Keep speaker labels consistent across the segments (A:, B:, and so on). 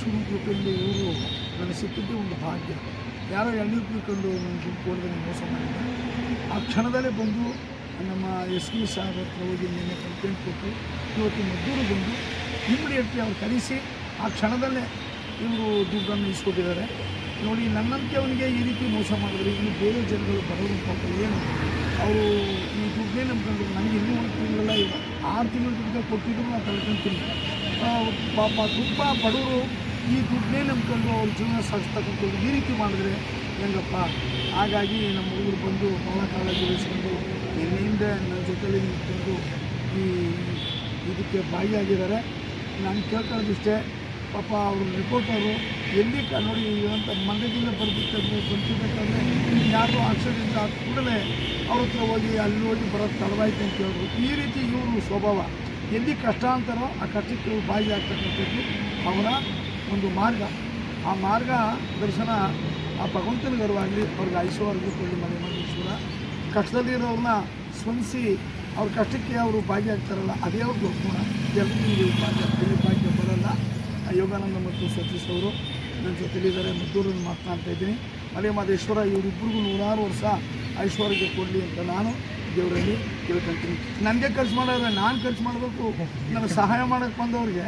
A: ಕೃಪೆಯಿಂದ ಇವರು ನನಗೆ ಸಿಕ್ಕಿದ್ದು ಒಂದು ಭಾಗ್ಯ. ಯಾರೋ ಎಣ್ಣೆ ತಿಳ್ಕೊಂಡು ನನ್ನ ಗುಂಪು ಮೋಸ ಮಾಡಿದ್ದೆ ಆ ಕ್ಷಣದಲ್ಲೇ ಬಂದು ನಮ್ಮ ಎಸ್ ಪಿ ಸಾಹೇಬ್ ಹತ್ರ ಹೋಗಿ ನಿನ್ನೆ ಕಂಪ್ಲೇಂಟ್ ಕೊಟ್ಟು ಇವತ್ತು ಮದ್ದೂರು ಬಂದು ಇಮಿಡಿಯೇಟ್ಲಿ ಅವ್ರು ಕರೆಸಿ ಆ ಕ್ಷಣದಲ್ಲೇ ಇವರು ದುಡ್ಡನ್ನು ಇಸ್ಕೊಟ್ಟಿದ್ದಾರೆ. ನೋಡಿ ನನ್ನಂತೆ ಅವನಿಗೆ ಈ ರೀತಿ ಮೋಸ ಮಾಡಿದ್ರೆ ಇನ್ನು ಬೇರೆ ಜನಗಳು ಬರೋದು ಪಾಪ ಏನು? ಅವರು ಈ ದುಡ್ಡೇ ನಂಬ್ಕೊಂಡು ನನಗೆ ಇನ್ನೂ ಒಂದು ತಿಂಗಳೆಲ್ಲ ಆರು ತಿಂಗಳ ದುಡ್ಡು ಕೊಟ್ಟಿದ್ರು ನಾನು ಕಳ್ಕೊಂತೀನಿ ಆ, ಪಾಪ ತುಂಬ ಬಡವರು ಈ ದುಡ್ಡನ್ನೇ ನಂಬ್ಕೊಂಡು ಅವ್ರ ಜೀವನ ಸಾಗಿಸ್ತಕ್ಕಂಥದ್ದು ಈ ರೀತಿ ಮಾಡಿದ್ರೆ ಹೆಂಗಪ್ಪ? ಹಾಗಾಗಿ ನಮ್ಮ ಹುಡುಗರು ಬಂದು ಭಾಳ ಕಾಳಜಿ ವಹಿಸ್ಕೊಂಡು ನಿನ್ನೆಯಿಂದ ನನ್ನ ಜೊತೆಯಲ್ಲಿ ನಿಂತ್ಕೊಂಡು ಈ ಇದಕ್ಕೆ ಭಾಗಿಯಾಗಿದ್ದಾರೆ. ನಾನು ಕೇಳ್ಕೊಳ್ಳೋದಿಷ್ಟೇ, ಪಾಪ ಅವರು ರಿಪೋರ್ಟರು ಎಲ್ಲಿ ಕ, ನೋಡಿ ಅಂತ ಮಂಡ್ಯದಿಂದ ಬರ್ಬೇಕಾದ್ರೆ ಬಂತಿರ್ಬೇಕಾದ್ರೆ ಯಾರು ಆಕ್ಸಿಡೆಂಟ್ ಆದ ಕೂಡಲೇ ಅವ್ರ ಹತ್ರ ಹೋಗಿ ಅಲ್ಲಿ ಹೋಗಿ ಬರೋದು ತಡವಾಯ್ತು ಅಂತ ಹೇಳಿದ್ರು ಈ ರೀತಿ ಇವರು ಸ್ವಭಾವ. ಎಲ್ಲಿ ಕಷ್ಟ ಅಂತಾರೋ ಆ ಕಷ್ಟಕ್ಕೆ ಭಾಗಿಯಾಗ್ತಕ್ಕಂಥದ್ದು ಅವರ ಒಂದು ಮಾರ್ಗ. ಆ ಮಾರ್ಗ ದರ್ಶನ ಆ ಭಗವಂತನ ಗರ್ವಾಗಲಿ ಅವ್ರಿಗೆ ಐಶ್ವರ್ಯ ಕೊಳ್ಳಿ ಮನೆ ಮಹೇಶ್ವರ. ಕಷ್ಟದಲ್ಲಿರೋರನ್ನ ಸ್ಮರಿಸಿ ಅವ್ರ ಕಷ್ಟಕ್ಕೆ ಅವರು ಭಾಗಿಯಾಗ್ತಾರಲ್ಲ ಅದೇ ಅವ್ರ ದೊಡ್ಡ ಗುಣ ಎಲ್ಲರಿಗೂ ಭಾಗ್ಯ. ಇಲ್ಲಿ ಭಾಗ್ಯ ಬರಲ್ಲ. ಯೋಗಾನಂದ ಮತ್ತು ಸತೀಶ್ ಅವರು ನನ್ನ ಜೊತೆಲಿದ್ದಾರೆ. ಮದ್ದೂರನ್ನು ಮಾತನಾಡ್ತಾ ಇದ್ದೀನಿ. ಮಲೆ ಮಾದೇಶ್ವರ ಇವರಿಬ್ಬರಿಗೂ ನೂರಾರು ವರ್ಷ ಐಶ್ವರ್ಯ ಕೊಡಲಿ ಅಂತ ನಾನು ದೇವರಲ್ಲಿ ಕೇಳ್ಕೊಳ್ತೀನಿ. ನನಗೆ ಖರ್ಚು ಮಾಡೋದ್ರೆ ನಾನು ಖರ್ಚು ಮಾಡಬೇಕು. ನನಗೆ ಸಹಾಯ ಮಾಡೋಕ್ಕೆ ಬಂದವ್ರಿಗೆ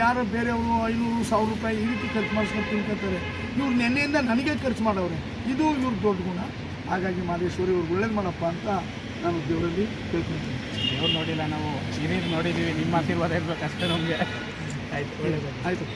A: ಯಾರೋ ಬೇರೆಯವರು ಐನೂರು ಸಾವಿರ ರೂಪಾಯಿ ಈ ರೀತಿ ಖರ್ಚು ಮಾಡಿಸ್ಕೊಂಡು ತಿನ್ಕೋತಾರೆ. ಇವ್ರು ನೆನ್ನೆಯಿಂದ ನನಗೆ ಖರ್ಚು ಮಾಡೋರೆ ಇದು ಇವ್ರ ದೊಡ್ಡ ಗುಣ. ಹಾಗಾಗಿ ಮಾದೇಶ್ವರಿ ಇವ್ರಿಗೆ ಒಳ್ಳೇದು ಮಾಡಪ್ಪ ಅಂತ ನಾನು ದೇವರಲ್ಲಿ ಕೇಳ್ಕೊಳ್ತೀನಿ.
B: ದೇವ್ರು ನೋಡಿಲ್ಲ ನಾವು ಹಿರಿಯರು ನೋಡಿದ್ದೀವಿ ನಿಮ್ಮ ಆಶೀರ್ವಾದ ಇರಬೇಕು ಅಷ್ಟೇ ನಮಗೆ. ಆಯ್ತು ಒಳ್ಳೆಯದು
A: ಆಯಿತು.